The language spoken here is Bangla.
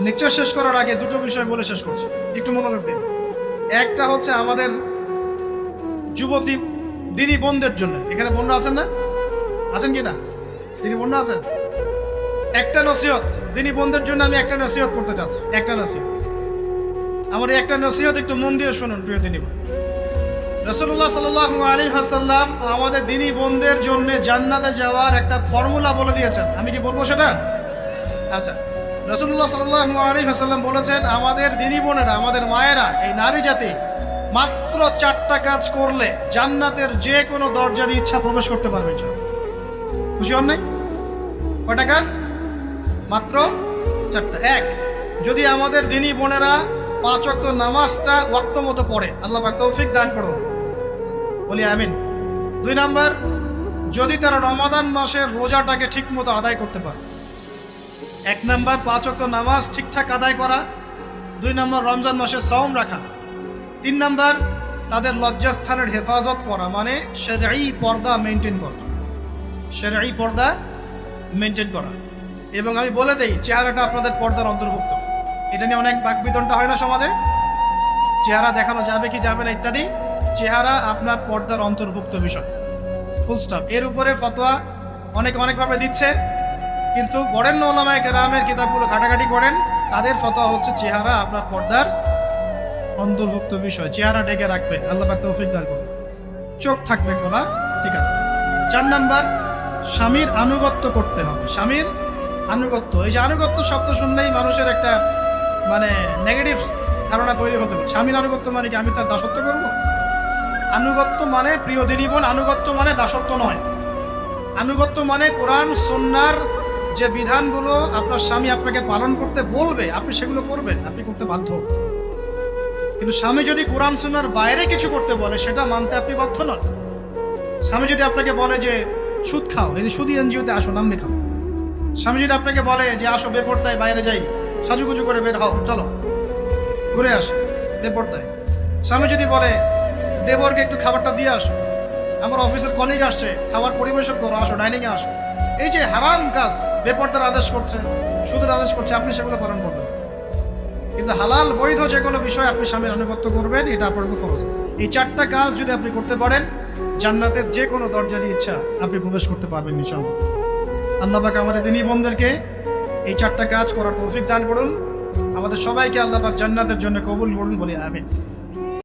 লেকচার শেষ করার আগে দুটো বিষয় বলে শেষ করছি। একটু মনোযোগ দিন। একটা হচ্ছে আমাদের যুবতী দিনী বোনদের জন্য। এখানে বোনরা আছেন না? আছেন কি না? দিনী বোনরা আছেন? একটা নসিহত। দিনী বোনদের জন্য আমি একটা নসিহত করতে চাচ্ছি। একটা নসিহত। আমার একটা নসিহত একটু মন দিয়ে শুনুন, প্রিয় দিনী বোন। রসুল্লাহ সাল্লাহ আলী হাসাল্লাম আমাদের দিনী বোনদের জন্য জান্নাতে যাওয়ার একটা ফর্মুলা বলে দিয়েছেন। আমি কি বলব সেটা? আচ্ছা। রসুল্লাহ সাল্লাহ আলী হাসাল্লাম বলেছেন, আমাদের দিনী বোনেরা, আমাদের মায়েরা, এই নারী জাতি মাত্র চারটা কাজ করলে জান্নাতের যে কোনো দরজা দিয়ে ইচ্ছা প্রবেশ করতে পারবে। খুশি হন নাই? কয়টা কাজ? মাত্র চারটা। এক, যদি আমাদের দিনী বোনেরা পাঁচ ওয়াক্ত নামাজটা ওয়াক্ত মতো পড়ে, আল্লাহ পাক তৌফিক দান করুন। বলি আমিন। দুই নাম্বার, যদি তারা রমাদান মাসের রোজাটাকে ঠিক মতো আদায় করতে পারে এক নাম্বার পাঁচ ওয়াক্ত নামাজ ঠিকঠাক আদায় করা, দুই নম্বর রমজান মাসে সওম রাখা, তিন নাম্বার তাদের লজ্জাস্থানের হেফাজত করা মানে সেরাই পর্দা মেনটেন করা, সেরাই পর্দা মেনটেন করা। এবং আমি বলে দেই, চেহারাটা আপনাদের পর্দার অন্তর্ভুক্ত। এটা নিয়ে অনেক বাকবিতনটা হয় না সমাজে? চেহারা দেখানো যাবে কি যাবে না ইত্যাদি? চেহারা আপনার পর্দার অন্তর্ভুক্ত বিষয়। ফুল স্টপ এর উপরে ফতোয়া অনেক অনেকভাবে দিচ্ছে। কিন্তু বরেণ্য ওলামায় কেরামের কিতাবগুলো ঘাটাঘাটি করেন, তাদের ফতোয়া হচ্ছে চেহারা আপনার পর্দার অন্তর্ভুক্ত বিষয়। চেহারা ডেকে রাখবেন, আল্লাহ পাক তৌফিক দান করুন। চোখ থাকবে খোলা, ঠিক আছে। চার নাম্বার, স্বামীর আনুগত্য করতে হবে। স্বামীর আনুগত্য, এই যে আনুগত্য শব্দ শুনলেই মানুষের একটা মানে নেগেটিভ ধারণা তৈরি হতে পারে। স্বামীর আনুগত্য মানে কি? আমি তার দাসত্ব করব? আনুগত্য মানে প্রিয় দিনীবন আনুগত্য মানে দাসত্ব নয়। আনুগত্য মানে কোরআন সন্ন্যার যে বিধানগুলো আপনার স্বামী আপনাকে পালন করতে বলবে, আপনি সেগুলো করবেন, আপনি করতে বাধ্য। কিন্তু স্বামী যদি কোরআন সন্ন্যার বাইরে কিছু করতে বলে, সেটা মানতে আপনি বাধ্য নন। স্বামী যদি আপনাকে বলে যে, সুদ খাও, এই যে সুদি এনজিওতে আসো, নাম লেখাও। স্বামী যদি আপনাকে বলে যে, আসো, বেপরদায় বাইরে যাই, সাজুগুজু করে বের হও, চলো, ঘুরে আসো, বেপরদায়। স্বামী যদি বলে, দেবরকে একটু খাবারটা দিয়ে আসো, আমার অফিসের কলিগ আসছে, খাবার পরিবেশন করো, আসো ডাইনিংয়ে আসো। এই যে হারাম কাজ, বেপর্দার আদেশ করছে, সুদের আদেশ করছে, আপনি সেগুলো পালন করবেন। কিন্তু হালাল, বৈধ যে কোনো বিষয় আপনি স্বামীর আনুগত্য করবেন, এটা আপনার উপর ফরজ। এই চারটা কাজ যদি আপনি করতে পারেন, জান্নাতের যে কোনো দরজা দিয়ে ইচ্ছা আপনি প্রবেশ করতে পারবেন ইনশাআল্লাহ। আল্লাহ পাক আমাদের দিনী বোনদেরকে এই চারটা কাজ করার তৌফিক দান করুন। আমাদের সবাইকে আল্লাহ পাক জান্নাতের জন্য কবুল করুন বলে আমিন।